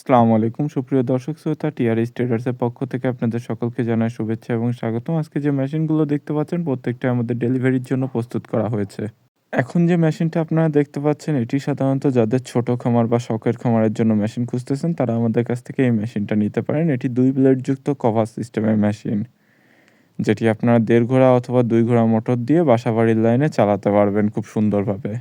আসসালামু আলাইকুম। সুপ্রিয় দর্শক শ্রোতা, টিআরএস ট্রেডার্সের পক্ষ থেকে আপনাদের সকলকে জানাই শুভেচ্ছা এবং স্বাগতম। আজকে যে মেশিনগুলো দেখতে পাচ্ছেন, প্রত্যেকটা আমাদের ডেলিভারির জন্য প্রস্তুত করা হয়েছে। এখন যে মেশিনটা আপনারা দেখতে পাচ্ছেন, এটি সাধারণত যাদের ছোট খামার বা শখের খামারের জন্য মেশিন খুঁজতেছেন, তারা আমাদের কাছ থেকে এই মেশিনটা নিতে পারেন। এটি দুই ব্লেডযুক্ত কভার সিস্টেমের মেশিন, যেটি আপনারা দেড় ঘোড়া অথবা দুই ঘোড়া মোটর দিয়ে বাসাবাড়ির লাইনে চালাতে পারবেন খুব সুন্দরভাবে।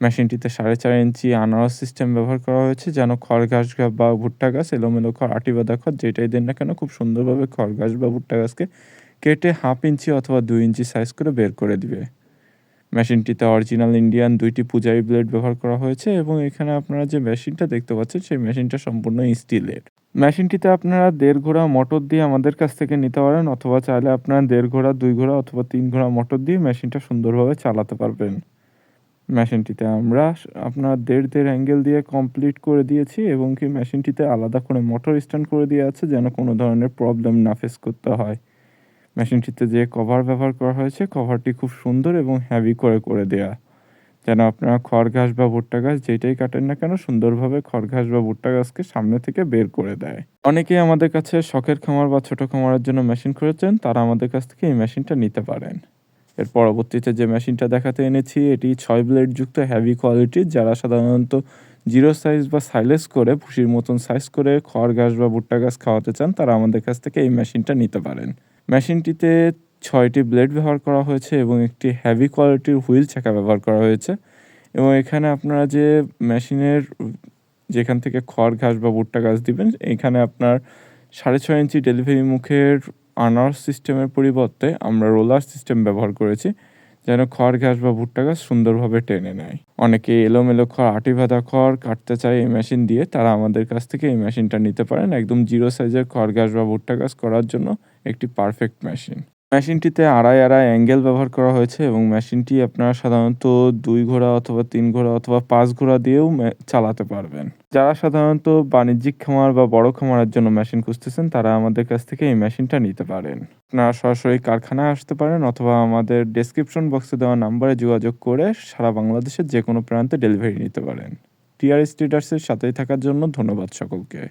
মেশিনটিতে সাড়ে চার ইঞ্চি আনারস সিস্টেম ব্যবহার করা হয়েছে, যেন খড় ঘাস বা ভুট্টা গাছ, এলোমেলো খড়, আটি বাঁধা খড় যেটাই দেন না কেন, খুব সুন্দরভাবে খড় ঘাস বা ভুট্টা গাছকে কেটে হাফ ইঞ্চি অথবা দুই ইঞ্চি সাইজ করে বের করে দিবে। মেশিনটিতে অরিজিনাল ইন্ডিয়ান দুইটি পূজারি ব্লেড ব্যবহার করা হয়েছে এবং এখানে আপনারা যে মেশিনটা দেখতে পাচ্ছেন, সেই মেশিনটা সম্পূর্ণ স্টিলের মেশিনটিতে আপনারা দেড় ঘোড়া মোটর দিয়ে আমাদের কাছ থেকে নিতে পারেন, অথবা চাইলে আপনারা দেড় ঘোড়া, দুই ঘোড়া অথবা তিন ঘোড়া মোটর দিয়ে মেশিনটা সুন্দরভাবে চালাতে পারবেন। মেশিনটিতে। আমরা আপনার দেড় দেড় অ্যাঙ্গেল দিয়ে কমপ্লিট করে দিয়েছি এবং কি মেশিনটিতে আলাদা করে মোটর স্ট্যান্ড করে দিয়ে আছে যেন কোনো ধরনের প্রবলেম না ফেস করতে হয়। মেশিনটিতে যে কভার ব্যবহার করা হয়েছে, কভারটি খুব সুন্দর এবং হ্যাভি করে করে দেয়া। যেন আপনারা খড় ঘাস বা ভুট্টা গাছ যেটাই কাটেন না কেন সুন্দরভাবে খড় ঘাস বা ভুট্টা গাছকে সামনে থেকে বের করে দেয়। অনেকেই আমাদের কাছে শখের খামার বা ছোট খামারের জন্য মেশিন করেছেন তারা আমাদের কাছ থেকে এই মেশিনটা নিতে পারেন। এর পরবর্তীতে যে মেশিনটা দেখাতে এনেছি, এটি ছয় ব্লেড যুক্ত হ্যাভি কোয়ালিটির যারা সাধারণত জিরো সাইজ বা সাইলেস করে, ভুসির মতন সাইজ করে খড় ঘাস বা ভুট্টা গাছ খাওয়াতে চান, তারা আমাদের কাছ থেকে এই মেশিনটা নিতে পারেন। মেশিনটিতে ছয়টি ব্লেড ব্যবহার করা হয়েছে এবং একটি হ্যাভি কোয়ালিটির হুইল চাকা ব্যবহার করা হয়েছে। এবং এখানে আপনারা যে মেশিনের যেখান থেকে খড় ঘাস বা ভুট্টা গাছ দিবেন, এখানে আপনার সাড়ে ছয় ইঞ্চি ডেলিভারি মুখের আনার সিস্টেমের পরিবর্তে আমরা রোলার সিস্টেম ব্যবহার করেছি, যেন খড়, ঘাস বা ভুট্টা গাছ সুন্দরভাবে টেনে নেয়। অনেকে এলোমেলো খড় আটি বাঁধা খড় কাটতে চায় এই মেশিন দিয়ে, তারা আমাদের কাছ থেকে এই মেশিনটা নিতে পারেন। একদম জিরো সাইজের খড়, ঘাস বা ভুট্টা গাছ করার জন্য একটি পারফেক্ট মেশিন। মেশিনটিতে আড়াই আড়াই অ্যাঙ্গেল ব্যবহার করা হয়েছে এবং মেশিনটি আপনারা সাধারণত দুই ঘোড়া অথবা তিন ঘোড়া অথবা পাঁচ ঘোড়া দিয়েও মে- চালাতে পারবেন। যারা সাধারণত বাণিজ্যিক খামার বা বড় খামারের জন্য মেশিন খুঁজতেছেন, তারা আমাদের কাছ থেকে এই মেশিনটা নিতে পারেন। আপনারা সরাসরি কারখানায় আসতে পারেন অথবা আমাদের ডেসক্রিপশন বক্সে দেওয়া নাম্বারে যোগাযোগ করে সারা বাংলাদেশের যে কোনো প্রান্তে ডেলিভারি নিতে পারেন। টিআরএস ট্রেডার্সের সাথেই থাকার জন্য ধন্যবাদ সকলকে।